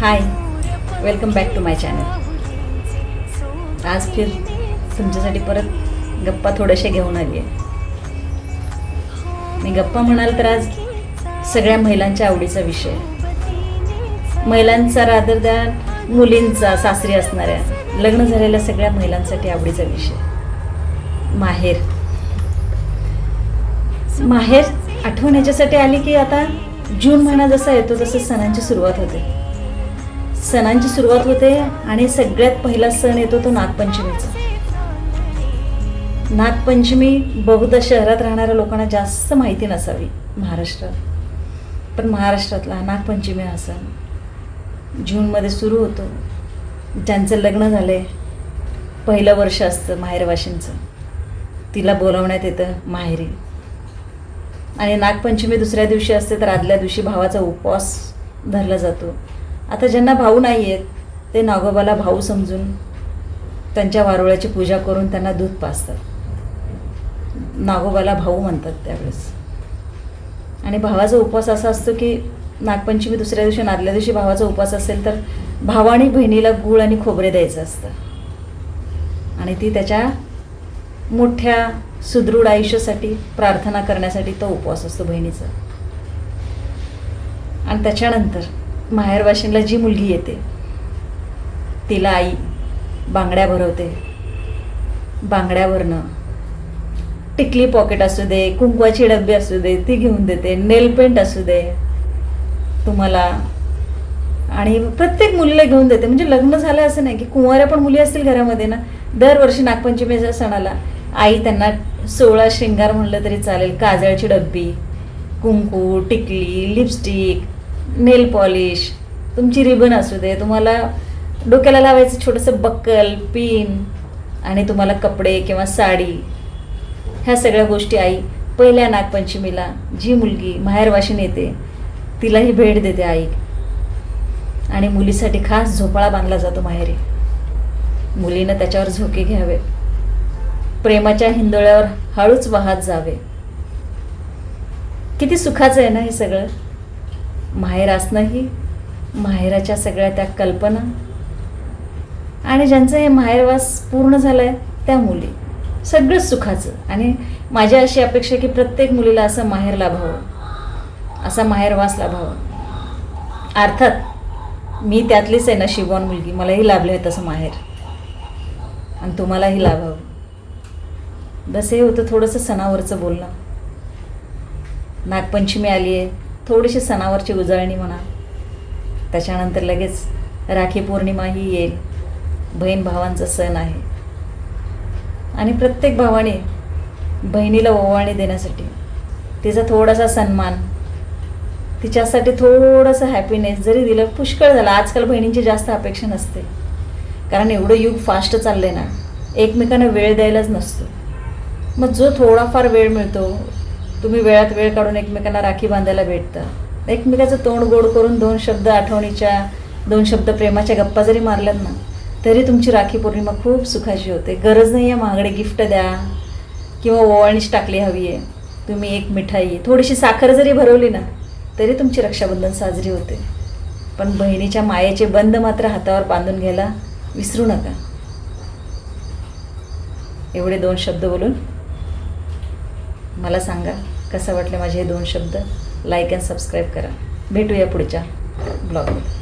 Hi welcome back to my channel आज फिर तुमच्यासाठी परत गप्पा थोड्याशा घेऊन आली आहे मी गप्पा म्हणाल तर आज सगळ्या महिलांच्या आवडीचा विषय महिलांचा रादर द्या मुलींचा सासरी असणाऱ्या लग्न झालेल्या सगळ्या महिलांसाठी आवडीचा विषय माहेर. माहेर आठवण याच्यासाठी आली की आता जून महिना जसा येतो तसं सणांची सुरुवात होते. सणांची सुरुवात होते आणि सगळ्यात पहिला सण येतो तो नागपंचमीचा. नागपंचमी बहुधा शहरात राहणाऱ्या लोकांना जास्त माहिती नसावी महाराष्ट्रात. पण महाराष्ट्रातला नागपंचमी हा सण जूनमध्ये सुरू होतो. ज्यांचं लग्न झालं आहे पहिलं वर्ष असतं माहेरवाशींचं तिला बोलावण्यात येतं माहेरी. आणि नागपंचमी दुसऱ्या दिवशी असते तर आदल्या दिवशी भावाचा उपवास धरला जातो. आता ज्यांना भाऊ नाही आहेत ते नागोबाला भाऊ समजून त्यांच्या वारुळ्याची पूजा करून त्यांना दूध पाजतात. नागोबाला भाऊ म्हणतात त्यावेळेस. आणि भावाचा उपवास असा असतो की नागपंचमी दुसऱ्या दिवशी नादल्या दिवशी भावाचा उपवास असेल तर भावाने बहिणीला गूळ आणि खोबरे द्यायचं असतं. आणि ती त्याच्या मोठ्या सुदृढ आयुष्यासाठी प्रार्थना करण्यासाठी तो उपवास असतो बहिणीचा. आणि त्याच्यानंतर माहेरवाशींला जी मुलगी येते तिला आई बांगड्या भरवते. बांगड्यावरनं टिकली पॉकेट असू दे कुंकवाची डब्बी असू दे ती घेऊन देते नेल पेंट असू दे तुम्हाला आणि प्रत्येक मुलीला घेऊन देते. म्हणजे लग्न झालं असं नाही की कुंवाऱ्या पण मुली असतील घरामध्ये ना. दरवर्षी नागपंचमीच्या सणाला आई त्यांना सोळा शृंगार म्हणलं तरी चालेल काजळची डब्बी कुंकू टिकली लिपस्टिक नेल पॉलिश तुमची रिबन असू दे तुम्हाला डोक्याला लावायचं छोटंसं बक्कल पिन आणि तुम्हाला कपडे किंवा साडी ह्या सगळ्या गोष्टी आई पहिल्या नागपंचमीला जी मुलगी माहेरवाशीन येते तिलाही भेट देते आई. आणि मुलीसाठी खास झोपाळा बांधला जातो माहेरी. मुलीनं त्याच्यावर झोके घ्यावे. प्रेमाच्या हिंदोळ्यावर हळूच वाहत जावे. किती सुखाचं आहे ना हे सगळं? माहेर असणंही माहेराच्या सगळ्या त्या कल्पना. आणि ज्यांचं हे माहेरवास पूर्ण झालं आहे त्या मुली. सगळंच सुखाचं. आणि माझी अशी अपेक्षा की प्रत्येक मुलीला असं माहेर लाभावं असा माहेरवास लाभावा अर्थात मी त्यातलीच आहे ना शिवण मुलगी. मलाही लाभले आहे तसं माहेर. आणि तुम्हालाही लाभावं. बस हे होतं थोडंसं सणावरचं बोलणं. नागपंचमी आली आहे थोडीशी सणावरची उजळणी म्हणा. त्याच्यानंतर लगेच राखी पौर्णिमाही येईल. बहीण भावांचा सण आहे. आणि प्रत्येक भावाने बहिणीला ओवाळणी देण्यासाठी तिचा थोडासा सन्मान तिच्यासाठी थोडंसं हॅपीनेस जरी दिलं पुष्कळ झालं. आजकाल बहिणींची जास्त अपेक्षा नसते. कारण एवढं युग फास्ट चाललं आहे ना. एकमेकांना वेळ द्यायलाच नसतो. मग जो थोडाफार वेळ मिळतो तुम्ही वेळात वेळ काढून एकमेकांना राखी बांधायला भेटता. एकमेकाचं तोंड गोड करून दोन शब्द आठवणीच्या दोन शब्द प्रेमाच्या गप्पा जरी मारल्यात ना तरी तुमची राखी पौर्णिमा खूप सुखाची होते. गरज नाही आहे महागडे गिफ्ट द्या किंवा ओवाळणीच टाकली हवी आहे तुम्ही एक मिठाई थोडीशी साखर जरी भरवली ना तरी तुमची रक्षाबंधन साजरी होते. पण बहिणीच्या मायेचे बंद मात्र हातावर बांधून घ्यायला विसरू नका. एवढे दोन शब्द बोलून मला सांगा कसं वाटले माझे हे दोन शब्द? लाईक अँड सबस्क्राईब करा. भेटूया पुढच्या ब्लॉगमध्ये